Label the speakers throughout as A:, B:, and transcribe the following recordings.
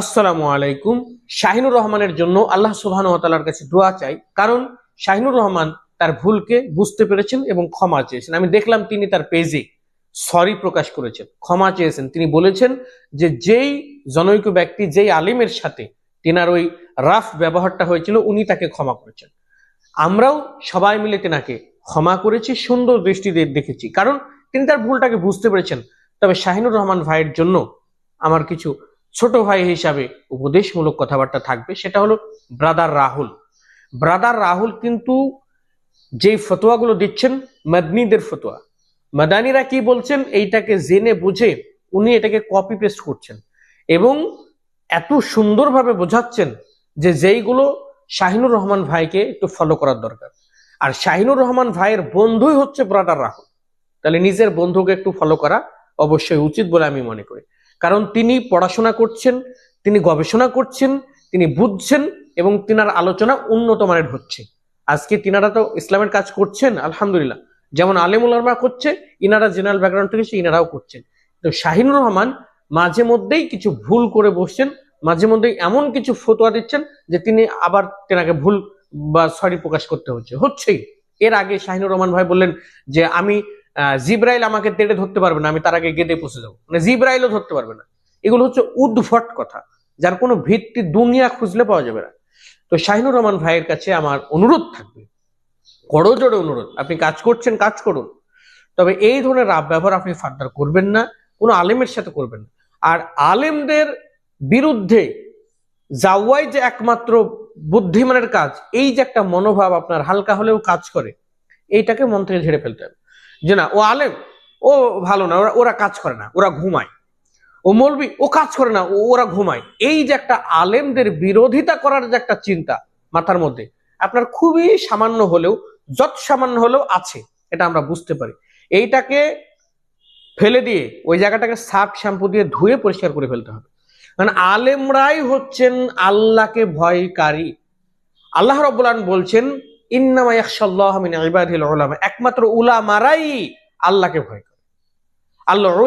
A: আসসালামু আলাইকুম। শাহিনুর রহমানের জন্য আল্লাহ সুবহান তালার কাছে দোয়া চাই, কারণ শাহিনুর রহমান তার ভুলকে বুঝতে পেরেছেন এবং ক্ষমা চেয়েছেন। আমি দেখলাম তিনি তার পেজে সরি প্রকাশ করেছেন, ক্ষমা চেয়েছেন। তিনি বলেছেন যে যেই জনৈক ব্যক্তি, যেই আলিমের সাথে তিনার ওই রাফ ব্যবহারটা হয়েছিল, উনি তাকে ক্ষমা করেছেন। আমরাও সবাই মিলে তেনাকে ক্ষমা করেছি, সুন্দর দৃষ্টিতে দেখেছি। কারণ তিনি তার ভুলটাকে বুঝতে পেরেছেন। তবে শাহিনুর রহমান ভাইয়ের জন্য আমার কিছু ছোট ভাই হিসাবে উপদেশমূলক কথাবার্তা থাকবে, সেটা হলো ব্রাদার রাহুল। ব্রাদার রাহুল কিন্তু যেই ফতোয়াগুলো দিচ্ছেন, মদনীদের ফতোয়া। মাদানিরা কি বলছেন, এইটাকে জেনে বুঝে উনি এটাকে কপি পেস্ট করছেন এবং এত সুন্দরভাবে বোঝাচ্ছেন যে যেইগুলো শাহিনুর রহমান ভাইকে একটু ফলো করার দরকার। আর শাহিনুর রহমান ভাইয়ের বন্ধুই হচ্ছে ব্রাদার রাহুল। তাহলে নিজের বন্ধুকে একটু ফলো করা অবশ্যই উচিত বলে আমি মনে করি। কারণ তিনি পড়াশোনা করছেন, তিনি গবেষণা করছেন, তিনি বুঝছেন এবং তিনার আলোচনা উন্নত মানের হচ্ছে। আজকে তিনারা তো ইসলামের কাজ করছেন, আলহামদুলিল্লাহ। যেমন আলেমুল আলমা করছে, ইনারা জেনারেল ব্যাকগ্রাউন্ড থেকে ইনারাও করছেন। তো শাহিনুর রহমান মাঝে মধ্যেই কিছু ভুল করে বসছেন, মাঝে মধ্যেই এমন কিছু ফতোয়া দিচ্ছেন যে তিনি আবার তেনাকে ভুল বা সরি প্রকাশ করতে হচ্ছে। হচ্ছেই। এর আগে শাহিনুর রহমান ভাই বললেন যে, আমি জিব্রাইল আমাকে তেড়ে ধরতে পারবে না, আমি তার আগে গেদে পৌঁছে যাব। মানে জিব্রাইলও ধরতে পারবে না। এগুলো হচ্ছে উদ্ভট কথা, যার কোনো ভিত্তি দুনিয়া খুঁজলে পাওয়া যাবে না। তো শাহিনুর রহমান ভাইয়ের কাছে আমার অনুরোধ থাকবে, বড় জোরে অনুরোধ, আপনি কাজ করছেন, কাজ করুন। তবে এই ধরনের রাব ব্যবহার আপনি ফার্দার করবেন না, কোনো আলেমের সাথে করবেন না। আর আলেমদের বিরুদ্ধে যাওয়াই যে একমাত্র বুদ্ধিমানের কাজ, এই যে একটা মনোভাব আপনার হালকা হলেও কাজ করে, এইটাকে মন থেকে ঝেড়ে ফেলতে হবে। যে না, ও আলেম, ও ভালো না, ওরা ওরা কাজ করে না, ওরা ঘুমায়। ও মলবি, ও কাজ করে না ওরা ঘুমায়। এই যে একটা আলেমদের বিরোধিতা করার যে একটা চিন্তা মাথার মধ্যে, আপনার খুবই সামান্য হলেও, যত সামান্য হলেও আছে, এটা আমরা বুঝতে পারি। এইটাকে ফেলে দিয়ে, ওই জায়গাটাকে সাপ শ্যাম্পু দিয়ে ধুয়ে পরিষ্কার করে ফেলতে হবে। কারণ আলেমরাই হচ্ছেন আল্লাহকে ভয়কারী। আল্লাহ রব্বুল আলামিন বলছেন একমাত্র উলামারাই আল্লাহকে ভয় করে। আল্লাহ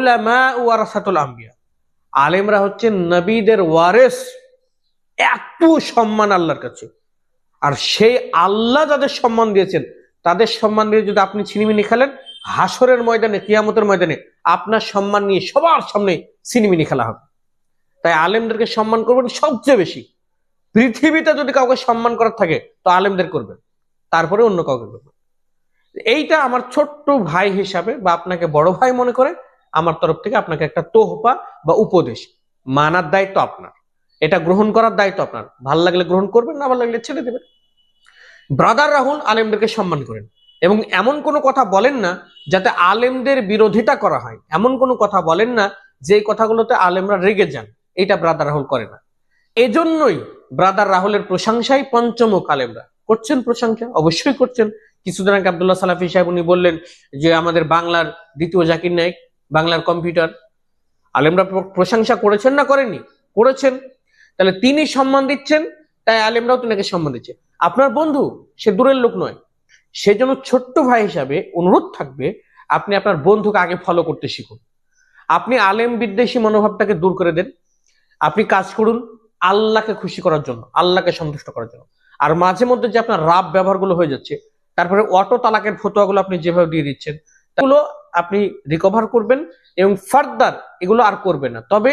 A: আলেমরা হচ্ছে নবীদের ওয়ারেস। এত সম্মান আল্লাহর কাছে। আর সেই আল্লাহ যাদের সম্মান দিয়েছেন, তাদের সম্মান দিয়ে যদি আপনি ছিনিমিনি খেলেন হাসরের ময়দানে, কিয়ামতের ময়দানে আপনার সম্মান নিয়ে সবার সামনে ছিনিমিনি খেলা হবে। তাই আলেমদেরকে সম্মান করবেন সবচেয়ে বেশি। পৃথিবীতে যদি কাউকে সম্মান করার থাকে, তো আলেমদের করবেন। তারপরে অন্য কাউকে করবেন এইটা আমার ছোট্ট ভাই হিসাবে বা আপনাকে বড় ভাই মনে করে, আমার তরফ থেকে আপনাকে একটা তোহপা বা উপদেশ। মানার দায়িত্ব আপনার। এটা গ্রহণ করার দায়িত্ব আপনার। ভালো লাগলে গ্রহণ করবেন, না ভালো লাগলে ছেড়ে দেবেন। ব্রাদার রাহুল আলেমদেরকে সম্মান করেন। এবং এমন কোনো কথা বলেন না যাতে আলেমদের বিরোধিতা করা হয়। এমন কোনো কথা বলেন না যে কথাগুলোতে আলেমরা রেগে যান। এটা ব্রাদার রাহুল করে না। এজন্যই ব্রাদার রাহুলের প্রশংসাই পঞ্চমুখ আলেমরা। করছেন প্রশংসা অবশ্যই করছেন। কিছুদিন আগে আবদুল্লাহ সালাফি সাহেব উনি বললেন যে, আমাদের বাংলার দ্বিতীয় জাকির নায়ক, বাংলার কম্পিউটার। আলেমরা প্রশংসা করেছেন না করেনি করেছেন। তাহলে তিনি সম্মান দিচ্ছেন, তাই আলেমরাও তিনাকে সম্মান দিচ্ছে। আপনার বন্ধু, সে দূরের লোক নয়। সেজন্য ছোট্ট ভাই হিসাবে অনুরোধ থাকবে, আপনি আপনার বন্ধুকে আগে ফলো করতে শিখুন। আপনি আলেম বিদ্বেষী মনোভাবটাকে দূর করে দেন। আপনি কাজ করুন আল্লাহকে খুশি করার জন্য, আল্লাহকে সন্তুষ্ট করার জন্য। আর মাঝে মধ্যে যে আপনার রাব ব্যবহারগুলো হয়ে যাচ্ছে, তারপরে অটো তালাকের ফতোয়াগুলো আপনি যেভাবে দিয়ে দিচ্ছেন এগুলো আপনি রিকভার করবেন এবং ফার্দার এগুলো আর করবেন না। তবে